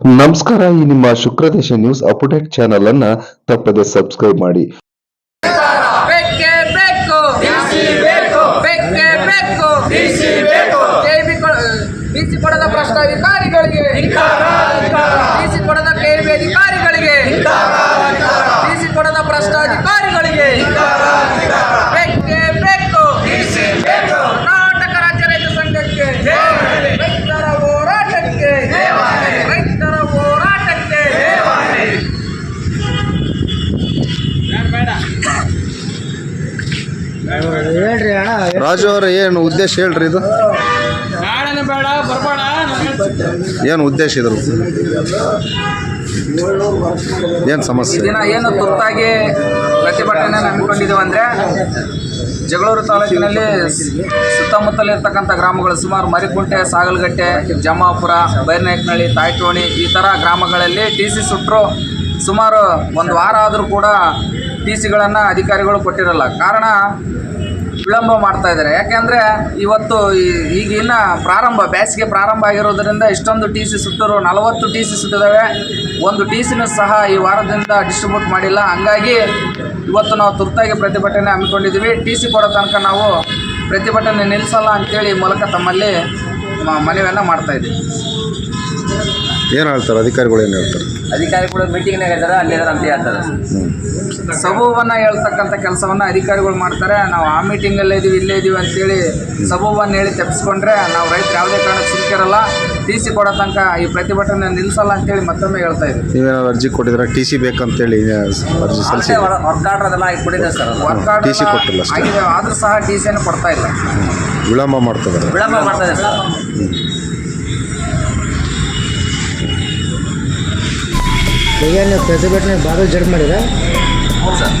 ನಮಸ್ಕಾರ, ಈ ನಿಮ್ಮ ಶುಕ್ರದೇಶ ನ್ಯೂಸ್ ಅಪ್ಡೇಟ್ ಚಾನೆಲ್ ಅನ್ನ ತಪ್ಪದೆ ಸಬ್ಸ್ಕ್ರೈಬ್ ಮಾಡಿ. ಡಿಸಿ ಕೊಡದ ಕೊಡದ ಅಧಿಕಾರಿಗಳಿಗೆ. ರಾಜು ಅವ್ರ ಏನು ಉದ್ದೇಶ ಹೇಳ್ರಿ ಇದು? ನಾಳೆನೇ ಬೇಡ ಬರ್ಬೇಡ ಏನು ಉದ್ದೇಶ ಇದ್ರು ಏನು ಸಮಸ್ಯೆ? ದಿನ ಏನು ತುರ್ತಾಗಿ ಪ್ರತಿಭಟನೆ ಹಮ್ಮಿಕೊಂಡಿದ್ದೇವೆ ಅಂದರೆ ಜಗಳೂರು ತಾಲೂಕಿನಲ್ಲಿ ಸುತ್ತಮುತ್ತಲಿರ್ತಕ್ಕಂಥ ಗ್ರಾಮಗಳು ಸುಮಾರು ಮರಿಕುಂಟೆ ಸಾಗಲಗಟ್ಟೆ ಜಮಾಪುರ ಬೈರ್ನಾಯಕನಹಳ್ಳಿ ತಾಯ್ಟೋಣಿ ಈ ಥರ ಗ್ರಾಮಗಳಲ್ಲಿ ಡಿ ಸಿ ಸುಟ್ಟರು ಸುಮಾರು ಒಂದು ವಾರ ಆದರೂ ಕೂಡ ಟಿ ಸಿಗಳನ್ನು ಅಧಿಕಾರಿಗಳು ಕೊಟ್ಟಿರಲ್ಲ. ಕಾರಣ ವಿಳಂಬ ಮಾಡ್ತಾ ಇದ್ದಾರೆ. ಯಾಕೆಂದರೆ ಇವತ್ತು ಈಗಿನ ಪ್ರಾರಂಭ, ಬ್ಯಾಸಿಗೆ ಪ್ರಾರಂಭ ಆಗಿರೋದರಿಂದ ಇಷ್ಟೊಂದು ಟಿ ಸಿ ಸುಟ್ಟರು ನಲವತ್ತು ಟಿ ಸಿ ಸುಟ್ಟಿದ್ದಾವೆ ಒಂದು ಟಿ ಸಿನೂ ಸಹ ಈ ವಾರದಿಂದ ಡಿಸ್ಟ್ರಿಬ್ಯೂಟ್ ಮಾಡಿಲ್ಲ. ಹಂಗಾಗಿ ಇವತ್ತು ನಾವು ತುರ್ತಾಗಿ ಪ್ರತಿಭಟನೆ ಹಮ್ಮಿಕೊಂಡಿದ್ದೀವಿ. ಟಿ ಸಿ ಕೊಡೋ ತನಕ ನಾವು ಪ್ರತಿಭಟನೆ ನಿಲ್ಲಿಸಲ್ಲ ಅಂತೇಳಿ ಈ ಮೂಲಕ ತಮ್ಮಲ್ಲಿ ಮನವಿಯನ್ನು ಮಾಡ್ತಾ ಇದ್ದೀವಿ. ಏನು ಹೇಳ್ತಾರೆ? ಅಧಿಕಾರಿಗಳು ಏನು ಹೇಳ್ತಾರೆ? ಅಧಿಕಾರಿಗಳು ಮೀಟಿಂಗ್ನಾಗ ಇದ್ದಾರೆ ಅಲ್ಲಿ ಅಂತ ಹೇಳ್ತಾರೆ. ಸಬೂಬನ್ನು ಹೇಳ್ತಕ್ಕಂಥ ಕೆಲಸವನ್ನು ಅಧಿಕಾರಿಗಳು ಮಾಡ್ತಾರೆ. ನಾವು ಆ ಮೀಟಿಂಗಲ್ಲೇ ಇದ್ದೀವಿ ಇಲ್ಲೇ ಇದ್ದೀವಿ ಅಂತೇಳಿ ಸಬೂಬನ್ನು ಹೇಳಿ ತಪ್ಪಿಸ್ಕೊಂಡ್ರೆ ನಾವು ರೈತರು ಯಾವುದೇ ಕಾರಣಕ್ಕೆ ಸುಮ್ಕಿರಲ್ಲ ಟಿ ಸಿ ಕೊಡೋ ತನಕ ಈ ಪ್ರತಿಭಟನೆ ನಿಲ್ಲಿಸಲ್ಲ ಅಂತೇಳಿ ಮತ್ತೊಮ್ಮೆ ಹೇಳ್ತಾ ಇದ್ದೀವಿ ನೀವೇನಾದ್ರು ಅರ್ಜಿ ಕೊಟ್ಟಿದ್ರೆ ಟಿ ಸಿ ಬೇಕಂತೇಳಿ ಅರ್ಜಿ ಸಲ್ಲಿಸಿ ವರ್ಕ್ ಆರ್ಡರ್ ಅದೆಲ್ಲ ಕೊಟ್ಟಿದೆ ಸರ್ ವರ್ಕ್ TC ಕೊಟ್ಟಿಲ್ಲ ಅಷ್ಟೇ. ಆಗಿದೆ. ಆದರೂ ಸಹ ಟಿ ಸಿಯನ್ನು ಕೊಡ್ತಾ ಇಲ್ಲ. ವಿಳಂಬ ಮಾಡ್ತಿದ್ದಾರೆ ವಿಳಂಬ ಮಾಡ್ತಾ ಇದೆ ಸರ್ ಈಗ ನೀವು ಪ್ರತಿಭಟನೆ ಭಾಳ ಜಡ್ ಮಾಡಿದ್ರೆ ಹೌದು ಸರ್